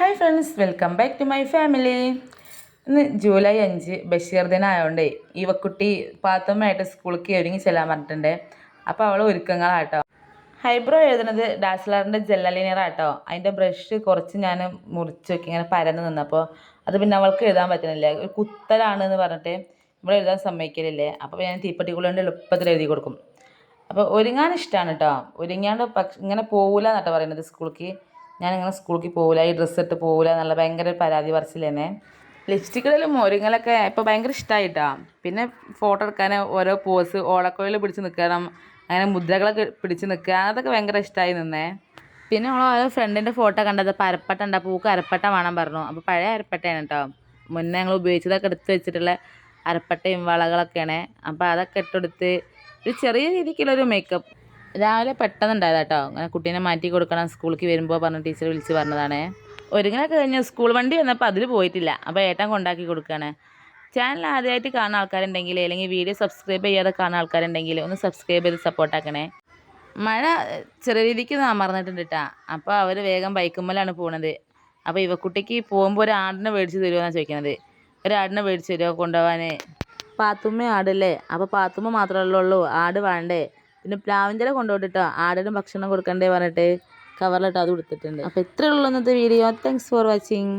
Hi friends welcome back to my family ഇന്ന് July അഞ്ച് ബഷീർ ദിനമായതുകൊണ്ടേ ഇവക്കുട്ടി പാത്തുമ്മയായിട്ട് സ്കൂളിലേക്ക് ഒരുങ്ങി ചെല്ലാൻ പറഞ്ഞിട്ടുണ്ട്. അപ്പോൾ അവൾ ഒരുക്കങ്ങളാട്ടോ. ഹൈബ്രോ എഴുതുന്നത് ഡാസ്ലറിന്റെ ജെല്ലലിനിയറാട്ടോ അതിന്റെ ബ്രഷ് കുറച്ച് ഞാൻ മുറിച്ച് വെക്കി ഇങ്ങനെ പരന്ന് നിന്നപ്പോൾ അത് പിന്നെ അവൾക്ക് എഴുതാൻ പറ്റുന്നില്ല. ഒരു കുത്തലാണ് എന്ന് പറഞ്ഞിട്ട് ഇവിടെ എഴുതാൻ സമ്മതിക്കലില്ലേ? അപ്പോൾ ഞാൻ തീപ്പെട്ടി കൊണ്ട് എളുപ്പത്തിൽ എഴുതി കൊടുക്കും. അപ്പോൾ ഒരുങ്ങാൻ ഇഷ്ടമാണ് കേട്ടോ ഒരുങ്ങാണ്ട് പക്ഷെ ഇങ്ങനെ പോകില്ല എന്നാട്ടോ പറയുന്നത് സ്കൂളിലേക്ക് ഞാൻ ഇങ്ങനെ സ്കൂളിലേക്ക് പോകില്ല ഈ ഡ്രസ്സ് ഇട്ട് പോകില്ല എന്നുള്ള ഭയങ്കര പരാതി പറച്ചിൽ തന്നെ. മോരിങ്ങളൊക്കെ ഇപ്പോൾ ഭയങ്കര ഇഷ്ടമായിട്ടാ പിന്നെ ഫോട്ടോ എടുക്കാൻ ഓരോ പോസ് ഓളക്കോയിൽ പിടിച്ച് നിൽക്കണം അങ്ങനെ മുദ്രകളൊക്കെ പിടിച്ച് നിൽക്കുക അതൊക്കെ ഭയങ്കര ഇഷ്ടമായി നിന്നേ. പിന്നെ നമ്മൾ ഓരോ ഫ്രണ്ടിന്റെ ഫോട്ടോ കണ്ടത് അപ്പോൾ അരപ്പട്ട ഉണ്ട് പൂക്ക് അരപ്പട്ട വേണം പറഞ്ഞു. അപ്പോൾ പഴയ അരപ്പട്ടയാണ് കേട്ടോ മുന്നേ ഞങ്ങൾ ഉപയോഗിച്ചതൊക്കെ എടുത്ത് വെച്ചിട്ടുള്ള അരപ്പട്ടയും വളകളൊക്കെയാണ്. അപ്പോൾ അതൊക്കെ ഇട്ടെടുത്ത് ഒരു ചെറിയ രീതിക്കുള്ളൊരു മേക്കപ്പ് രാവിലെ പെട്ടെന്നുണ്ടായത് കേട്ടോ അങ്ങനെ കുട്ടീനെ മാറ്റി കൊടുക്കണം സ്കൂളിലേക്ക് വരുമ്പോൾ പറഞ്ഞ ടീച്ചർ വിളിച്ച് പറഞ്ഞതാണേ. ഒരുങ്ങനൊക്കെ കഴിഞ്ഞ് സ്കൂൾ വണ്ടി വന്നപ്പോൾ അതിൽ പോയിട്ടില്ല. അപ്പോൾ ഏട്ടൻ കൊണ്ടാക്കി കൊടുക്കുകയാണ് ചാനൽ ആദ്യമായിട്ട് കാണുന്ന ആൾക്കാരുണ്ടെങ്കിൽ അല്ലെങ്കിൽ വീഡിയോ സബ്സ്ക്രൈബ് ചെയ്യാതെ കാണുന്ന ആൾക്കാരുണ്ടെങ്കിൽ ഒന്ന് സബ്സ്ക്രൈബ് ചെയ്ത് സപ്പോർട്ടാക്കണേ മഴ ചെറിയ രീതിക്ക് അമർന്നിട്ടുണ്ട് കേട്ടാ അപ്പോൾ അവർ വേഗം ബൈക്കുമ്മലാണ് പോണത്. അപ്പോൾ ഇവക്കുട്ടിക്ക് പോകുമ്പോൾ ഒരു ആടിനെ മേടിച്ച് തരുമോന്നാണ് ചോദിക്കുന്നത് ഒരു ആടിനെ മേടിച്ച് തരുമോ കൊണ്ടുപോകാൻ പാത്തുമ്മ ആടല്ലേ? അപ്പോൾ പാത്തുമ്മ മാത്രമല്ലേ ഉള്ളൂ. ആട് വേണ്ടേ? പിന്നെ പ്ലാവിന്റെ ഇല കൊണ്ടുപോയിട്ടോ ആടിന് ഭക്ഷണം കൊടുക്കണ്ടേ പറഞ്ഞിട്ട് കവറിലിട്ട് അത് കൊടുത്തിട്ടുണ്ട്. അപ്പോൾ ഇത്രയേ ഉള്ളൂ ഇന്നത്തെ വീഡിയോ താങ്ക്സ് ഫോർ വാച്ചിങ്